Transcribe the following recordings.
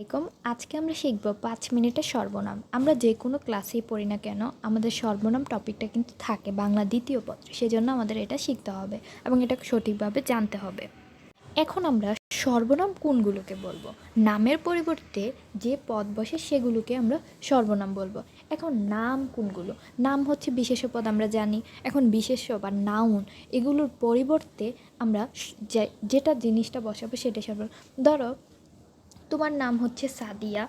এরকম আজকে আমরা শিখব পাঁচ মিনিটের সর্বনাম। আমরা যে কোনো ক্লাসেই পড়ি না কেন, আমাদের সর্বনাম টপিকটা কিন্তু থাকে বাংলা দ্বিতীয় পত্রে। সেজন্য আমাদের এটা শিখতে হবে এবং এটা সঠিকভাবে জানতে হবে। এখন আমরা সর্বনাম কোনগুলোকে বলব? নামের পরিবর্তে যে পদ বসে সেগুলোকে আমরা সর্বনাম বলব। এখন নাম কোনগুলো? নাম হচ্ছে বিশেষ পদ, আমরা জানি। এখন বিশেষ বা নাউন এগুলোর পরিবর্তে আমরা যেটা জিনিসটা বসাবো সেটা সর্বনাম। ধরো তোমার নাম হচ্ছে সাদিয়া।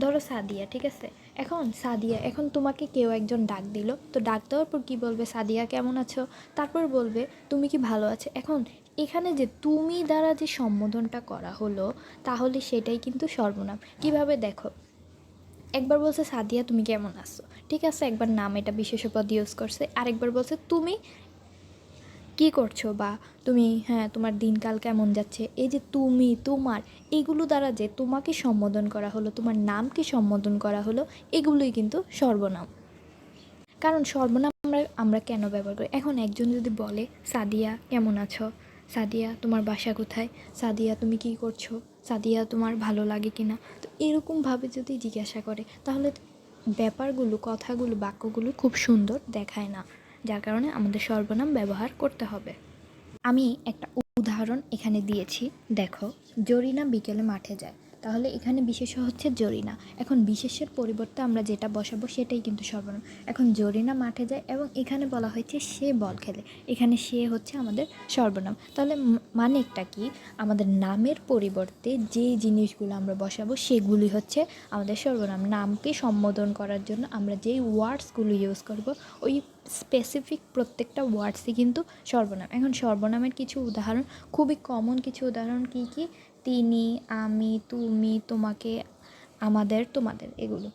ধরো সাদিয়া, ঠিক আছে? এখন সাদিয়া, এখন তোমাকে কেউ একজন ডাক দিল। তো ডাক দেওয়ার পর কী বলবে? সাদিয়া, কেমন আছো? তারপর বলবে, তুমি কি ভালো আছো? এখন এখানে যে তুমি দ্বারা যে সম্বোধনটা করা হলো, তাহলে সেটাই কিন্তু সর্বনাম। কীভাবে দেখো? একবার বলছে, সাদিয়া, তুমি কেমন আছো? ঠিক আছে? একবার নাম এটা বিশেষ পদ ইউজ করছে। আরেকবার বলছে, তুমি কি করছ? বা তুমি হ্যাঁ তোমার দিনকাল কেমন যাচ্ছে? এই যে তুমি, তোমার, এগুলো দ্বারা যে তোমাকে সম্বোধন করা হলো, তোমার নামকে সম্বোধন করা হলো, এগুলোই কিন্তু সর্বনাম। কারণ সর্বনাম আমরা আমরা কেন ব্যবহার করি? এখন একজন যদি বলে, সাদিয়া, কেমন আছো? সাদিয়া, তোমার বাসা কোথায়? সাদিয়া, তুমি কি করছ? সাদিয়া, তোমার ভালো লাগে কি না তো এরকমভাবে যদি জিজ্ঞাসা করে, তাহলে ব্যাপারগুলো, কথাগুলো, বাক্যগুলো খুব সুন্দর দেখায় না। যার কারণে আমাদের সর্বনাম ব্যবহার করতে হবে। আমি একটা উদাহরণ এখানে দিয়েছি। দেখো, জরিনা বিকেলে মাঠে যায়। তাহলে এখানে বিশেষ হচ্ছে জরিনা। এখন বিশেষের পরিবর্তে আমরা যেটা বসাবো সেটাই কিন্তু সর্বনাম। এখন জরিনা মাঠে যায় এবং এখানে বলা হয়েছে সে বল খেলে। এখানে সে হচ্ছে আমাদের সর্বনাম। তাহলে মানেটা কি? আমাদের নামের পরিবর্তে যে জিনিসগুলো আমরা বসাবো সেগুলি হচ্ছে আমাদের সর্বনাম। নামকে সম্বোধন করার জন্য আমরা যেই ওয়ার্ডসগুলো ইউজ করব, ওই স্পেসিফিক প্রত্যেকটা ওয়ার্ডসই কিন্তু সর্বনাম। এখন সর্বনামের কিছু উদাহরণ, খুবই কমন কিছু উদাহরণ কী কী? তিনি, আমি, তুমি, তোমাকে, আমাদের, তোমাদের, এগুলো।